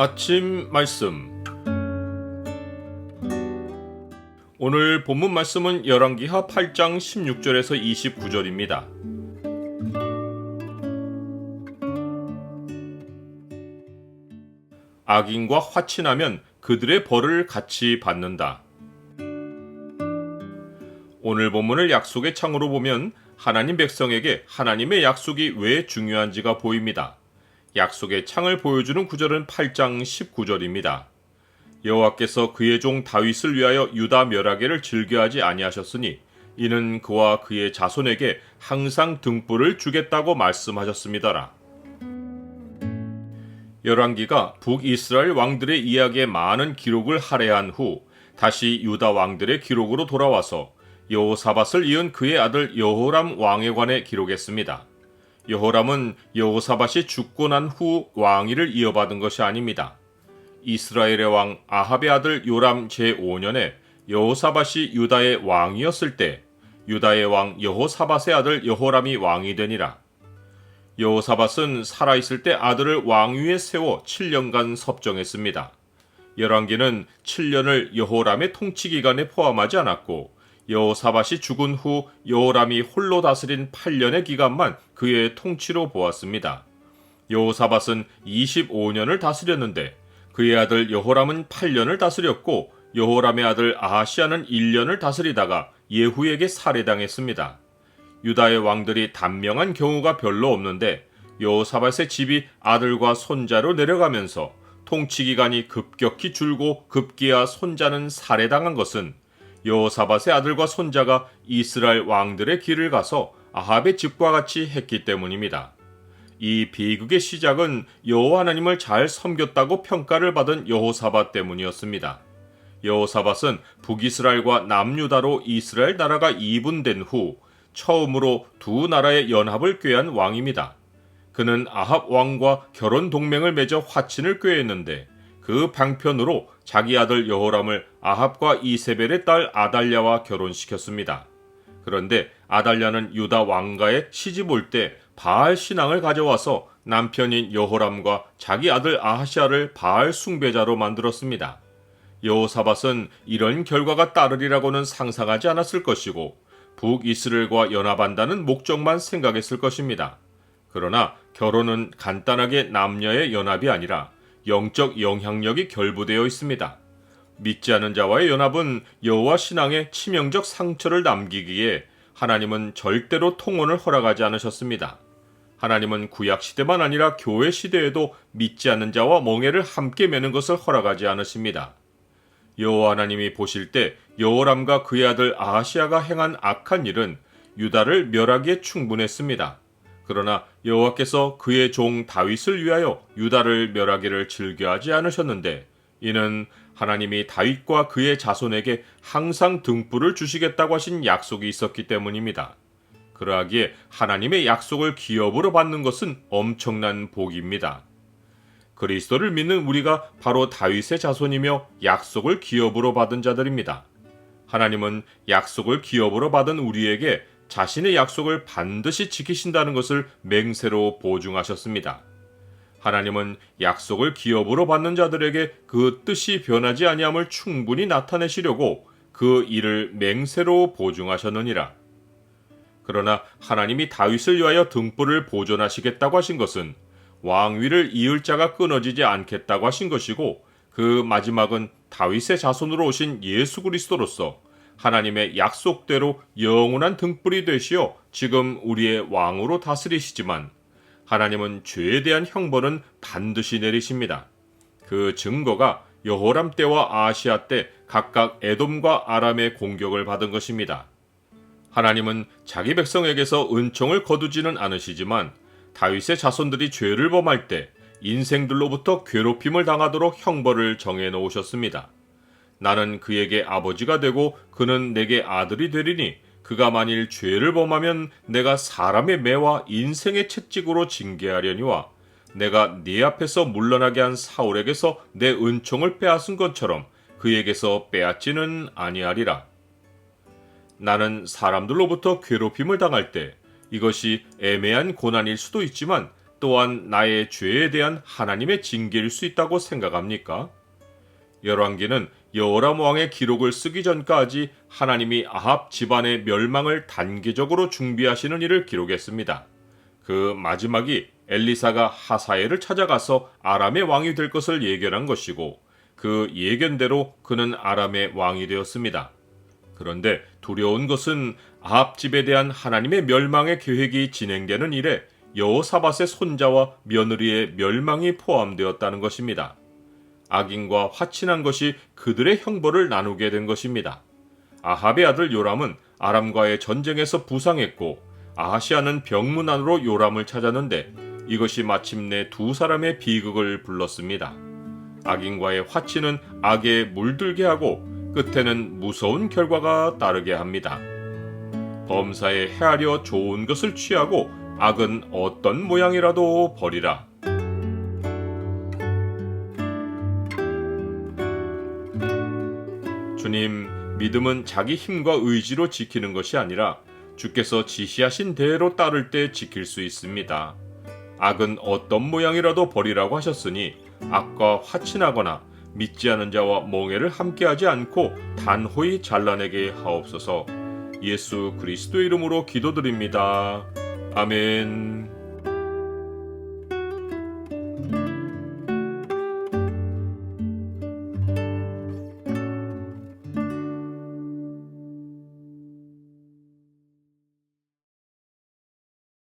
아침 말씀 오늘 본문 말씀은 열왕기하 8장 16절에서 29절입니다. 악인과 화친하면 그들의 벌을 같이 받는다. 오늘 본문을 약속의 창으로 보면 하나님 백성에게 하나님의 약속이 왜 중요한지가 보입니다. 약속의 창을 보여주는 구절은 8장 19절입니다. 여호와께서 그의 종 다윗을 위하여 유다 멸하게를 즐겨하지 아니하셨으니 이는 그와 그의 자손에게 항상 등불을 주겠다고 말씀하셨습니다라. 열왕기가 북이스라엘 왕들의 이야기에 많은 기록을 할애한 후 다시 유다 왕들의 기록으로 돌아와서 여호사밧을 이은 그의 아들 여호람 왕에 관해 기록했습니다. 여호람은 여호사밧이 죽고 난 후 왕위를 이어받은 것이 아닙니다. 이스라엘의 왕 아합의 아들 요람 제5년에 여호사밧이 유다의 왕이었을 때 유다의 왕 여호사밧의 아들 여호람이 왕이 되니라. 여호사밧은 살아있을 때 아들을 왕위에 세워 7년간 섭정했습니다. 열왕기는 7년을 여호람의 통치 기간에 포함하지 않았고 여호사밧이 죽은 후 여호람이 홀로 다스린 8년의 기간만 그의 통치로 보았습니다. 여호사밧은 25년을 다스렸는데 그의 아들 여호람은 8년을 다스렸고 여호람의 아들 아하시아는 1년을 다스리다가 예후에게 살해당했습니다. 유다의 왕들이 단명한 경우가 별로 없는데 여호사밧의 집이 아들과 손자로 내려가면서 통치 기간이 급격히 줄고 급기야 손자는 살해당한 것은 여호사밧의 아들과 손자가 이스라엘 왕들의 길을 가서 아합의 집과 같이 했기 때문입니다. 이 비극의 시작은 여호와 하나님을 잘 섬겼다고 평가를 받은 여호사밧 때문이었습니다. 여호사밧은 북이스라엘과 남유다로 이스라엘 나라가 이분된 후 처음으로 두 나라의 연합을 꾀한 왕입니다. 그는 아합 왕과 결혼 동맹을 맺어 화친을 꾀했는데 그 방편으로 자기 아들 여호람을 아합과 이세벨의 딸 아달랴와 결혼시켰습니다. 그런데 아달랴는 유다 왕가에 시집 올 때 바알 신앙을 가져와서 남편인 여호람과 자기 아들 아하시아를 바알 숭배자로 만들었습니다. 여호사밧은 이런 결과가 따르리라고는 상상하지 않았을 것이고 북이스라엘과 연합한다는 목적만 생각했을 것입니다. 그러나 결혼은 간단하게 남녀의 연합이 아니라 영적 영향력이 결부되어 있습니다. 믿지 않은 자와의 연합은 여호와 신앙에 치명적 상처를 남기기에 하나님은 절대로 통혼을 허락하지 않으셨습니다. 하나님은 구약 시대만 아니라 교회 시대에도 믿지 않는 자와 멍해를 함께 매는 것을 허락하지 않으십니다. 여호와 하나님이 보실 때 여호람과 그의 아들 아하시아가 행한 악한 일은 유다를 멸하기에 충분했습니다. 그러나 여호와께서 그의 종 다윗을 위하여 유다를 멸하기를 즐겨하지 않으셨는데 이는 하나님이 다윗과 그의 자손에게 항상 등불을 주시겠다고 하신 약속이 있었기 때문입니다. 그러하기에 하나님의 약속을 기업으로 받는 것은 엄청난 복입니다. 그리스도를 믿는 우리가 바로 다윗의 자손이며 약속을 기업으로 받은 자들입니다. 하나님은 약속을 기업으로 받은 우리에게 자신의 약속을 반드시 지키신다는 것을 맹세로 보증하셨습니다. 하나님은 약속을 기업으로 받는 자들에게 그 뜻이 변하지 아니함을 충분히 나타내시려고 그 일을 맹세로 보증하셨느니라. 그러나 하나님이 다윗을 위하여 등불을 보존하시겠다고 하신 것은 왕위를 이을 자가 끊어지지 않겠다고 하신 것이고 그 마지막은 다윗의 자손으로 오신 예수 그리스도로서 하나님의 약속대로 영원한 등불이 되시어 지금 우리의 왕으로 다스리시지만 하나님은 죄에 대한 형벌은 반드시 내리십니다. 그 증거가 여호람 때와 아시아 때 각각 에돔과 아람의 공격을 받은 것입니다. 하나님은 자기 백성에게서 은총을 거두지는 않으시지만 다윗의 자손들이 죄를 범할 때 인생들로부터 괴롭힘을 당하도록 형벌을 정해 놓으셨습니다. 나는 그에게 아버지가 되고 그는 내게 아들이 되리니 그가 만일 죄를 범하면 내가 사람의 매와 인생의 채찍으로 징계하려니와 내가 네 앞에서 물러나게 한 사울에게서 내 은총을 빼앗은 것처럼 그에게서 빼앗지는 아니하리라. 나는 사람들로부터 괴롭힘을 당할 때 이것이 애매한 고난일 수도 있지만 또한 나의 죄에 대한 하나님의 징계일 수 있다고 생각합니까? 열왕기는 여호람 왕의 기록을 쓰기 전까지 하나님이 아합 집안의 멸망을 단계적으로 준비하시는 일을 기록했습니다. 그 마지막이 엘리사가 하사엘을 찾아가서 아람의 왕이 될 것을 예견한 것이고 그 예견대로 그는 아람의 왕이 되었습니다. 그런데 두려운 것은 아합 집에 대한 하나님의 멸망의 계획이 진행되는 일에 여호사밧의 손자와 며느리의 멸망이 포함되었다는 것입니다. 악인과 화친한 것이 그들의 형벌을 나누게 된 것입니다. 아합의 아들 요람은 아람과의 전쟁에서 부상했고 아하시아는 병문 안으로 요람을 찾았는데 이것이 마침내 두 사람의 비극을 불렀습니다. 악인과의 화치는 악에 물들게 하고 끝에는 무서운 결과가 따르게 합니다. 범사에 헤아려 좋은 것을 취하고 악은 어떤 모양이라도 버리라. 주님, 믿음은 자기 힘과 의지로 지키는 것이 아니라 주께서 지시하신 대로 따를 때 지킬 수 있습니다. 악은 어떤 모양이라도 버리라고 하셨으니 악과 화친하거나 믿지 않은 자와 멍해를 함께하지 않고 단호히 잘라내게 하옵소서. 예수 그리스도 이름으로 기도드립니다. 아멘.